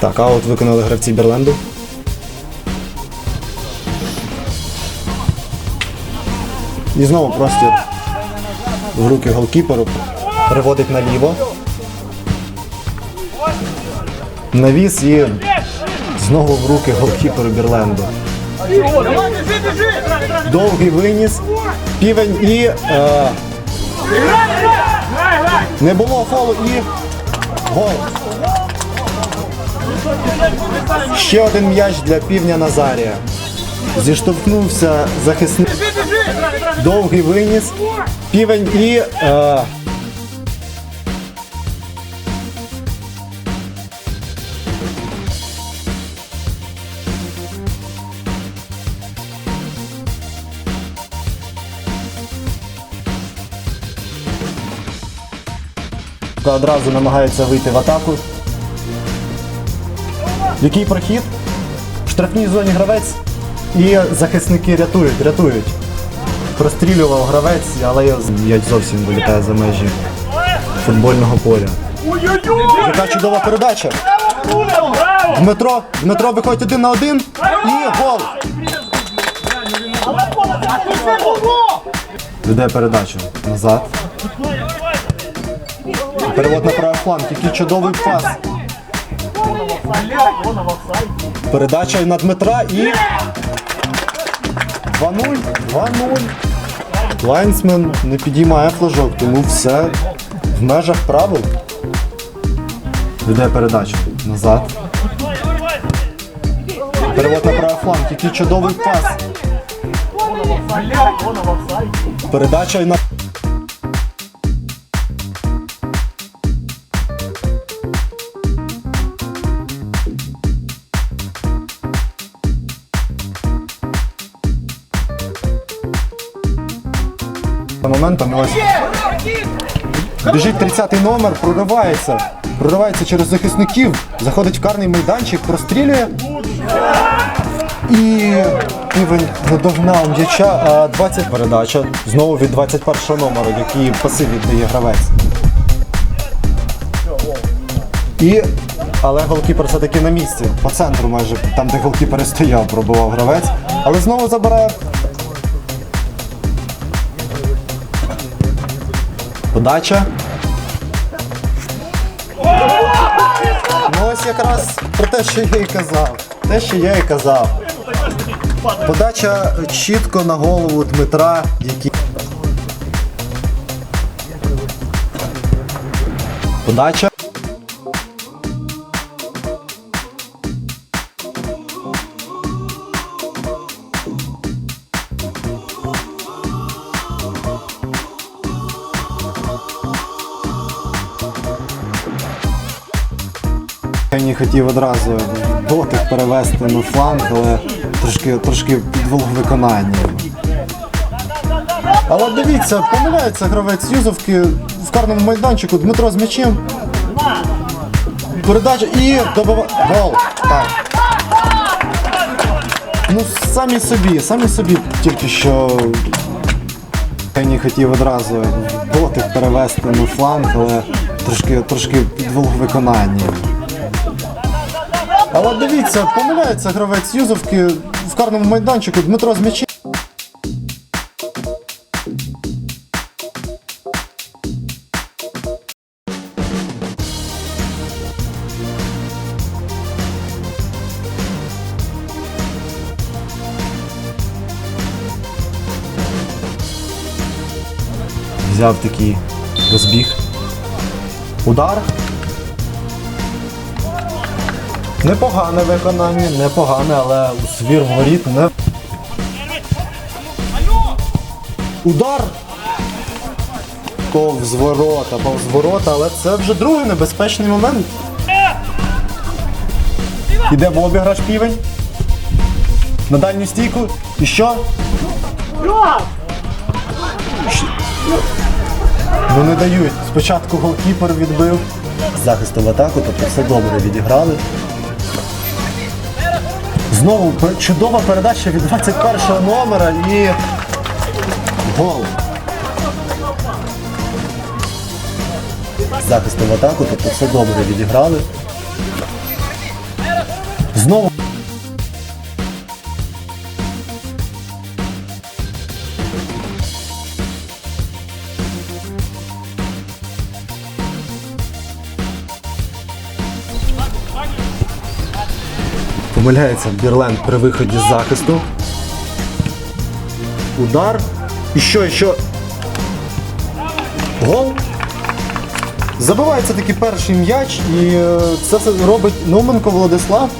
Так, аут виконали гравці Бірленду. І знову простір в руки голкіперу. Переводить наліво. Навіс і знову в руки голкіперу Бірленду. Довгий виніс. Півень і. Е, не було фолу і. Гол. Ще один м'яч для півня Назарія. Зіштовхнувся захисник. Довгий виніс. Півень і. Е, одразу намагається вийти в атаку. Який прохід? В штрафній зоні гравець і захисники рятують, рятують. Прострілював гравець, але м'яч зовсім вилітає за межі футбольного поля. Яка чудова передача. Дмитро, Дмитро виходить один на один і гол. Веде передачу назад. Перевод на правий фланг, який чудовий пас. Передача на Дмитра і. 2-0. 2-0. Лайнсмен не підіймає флажок, тому все в межах правил. Веде передачу назад. Перевод на правий фланг, який чудовий пас. Передача на. Моментом ось біжить 30-й номер, проривається. Проривається через захисників, заходить в карний майданчик, прострілює. І півень догнав м'яча, а 20 передача. Знову від 21-го номеру, який пасив віддає гравець. І... Але голкіпер все-таки на місці. По центру майже, там де голкіпер стояв, пробував гравець. Але знову забирає Подача. Ну ось якраз про те, що я і казав. Те, що я і казав. Подача чітко на голову Дмитра, який. Подача. Хотів одразу дотик перевести на фланг, але трошки, трошки підвело виконання. Але дивіться, помиляється гравець Юзовки в карному майданчику Дмитро з м'ячем. Передача і добива... Гол. Так. Ну, самі собі, самі собі тільки що не хотів одразу дотик перевести на фланг, але трошки, трошки підвело виконання. Але дивіться, помиляється гравець Юзовки в карному майданчику Дмитро з м'ячем. Взяв такий розбіг. Удар. Непогане виконання, непогане, але свір воріт не. Удар! Повз ворота, повз ворота, але це вже другий небезпечний момент. Іде в обіграш півень. На дальню стійку. І що? Ну не дають. Спочатку голкіпер відбив. З захисту в атаку, тобто все добре відіграли. Знову чудова передача від 21 номера і гол. З в атаку, тобто все добре відіграли. Знову помиляється Бірленд при виході з захисту. Удар. І що, і що? Гол. Забивається таки перший м'яч, і е, це все робить Науменко Владислав.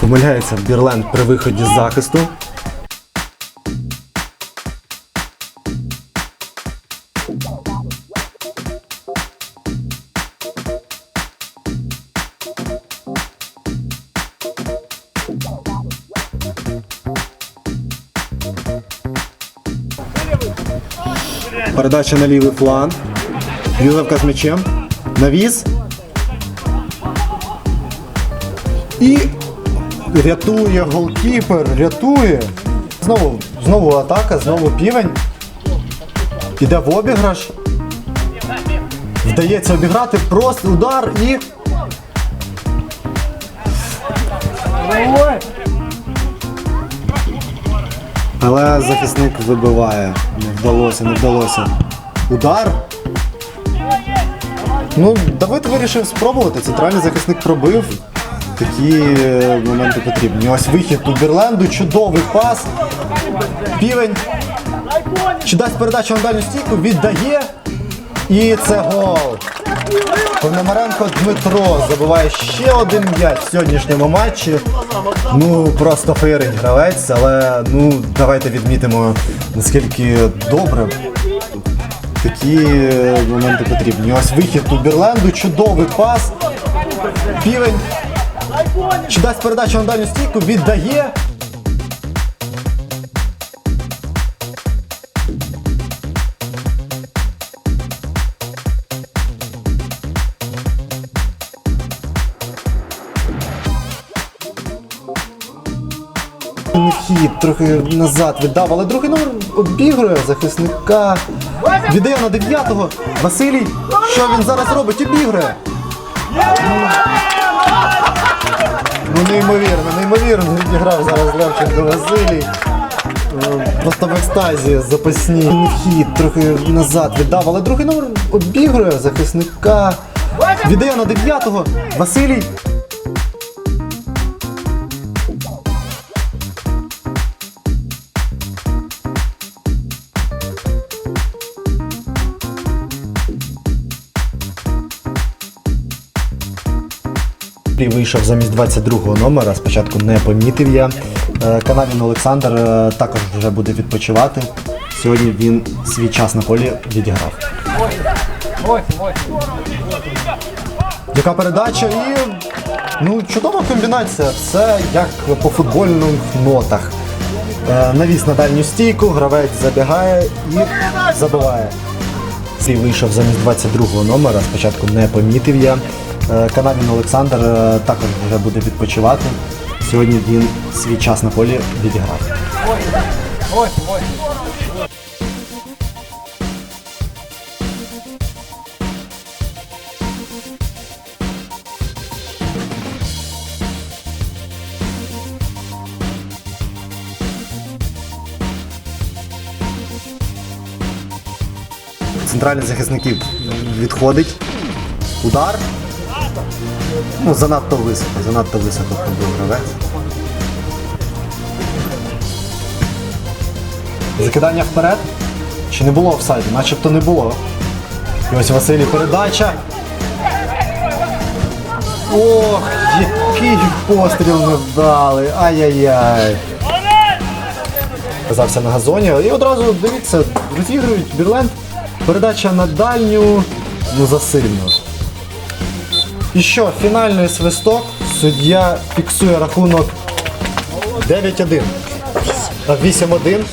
Помиляється Бірленд при виході з захисту. Передача на лівий фланг. Вілевка з м'ячем. Навіс. І рятує голкіпер, рятує. Знову, знову атака, знову півень. Іде в обіграш. Вдається обіграти, просто удар і. Але захисник вибиває. Вдалося, не вдалося. Удар. Ну, Давид вирішив спробувати. Центральний захисник пробив. Такі е, моменти потрібні. Ось вихід у Бірленду, чудовий пас. Півень. Чи дасть передачу на дальню стійку, віддає. І це гол. Пономаренко Дмитро забиває ще один м'яч в сьогоднішньому матчі. Ну, просто феєрить гравець, але ну, давайте відмітимо, наскільки добре. Такі е, моменти потрібні. Ось вихід у Бірленду, чудовий пас. Півень. Чи дасть передачу на дальню стійку, віддає. Хід трохи назад віддав, але другий номер обігрує захисника. Віддає на дев'ятого. Василій, що він зараз робить? Обігрує. Ну неймовірно, неймовірно відіграв зараз Левченко Василій. Е, Просто в екстазі запасні хід трохи назад віддав, але другий номер обігрує захисника. Віддає на дев'ятого. Василій. Плій вийшов замість 22-го номера. Спочатку не помітив я. Е, Канавін Олександр е, також вже буде відпочивати. Сьогодні він свій час на полі відіграв. Яка передача і ну, чудова комбінація. Все як по футбольних нотах. Е, Навіс на дальню стійку, гравець забігає і забиває. Цей вийшов замість 22-го номера. Спочатку не помітив я. Е, Канавін Олександр е, також вже буде відпочивати. Сьогодні він свій час на полі відіграв. Центральний захисників відходить. Удар. Ну, занадто високо, занадто високо пробив гравець. Закидання вперед. Чи не було офсайду? Начебто не було. І ось Василій передача. Ох, який постріл невдалий. Ай-яй-яй. Казався на газоні. І одразу, дивіться, розігрують Бірленд. Передача на дальню. Ну засильно. І що, фінальний свисток. Суддя фіксує рахунок 9-1. А, 8-1.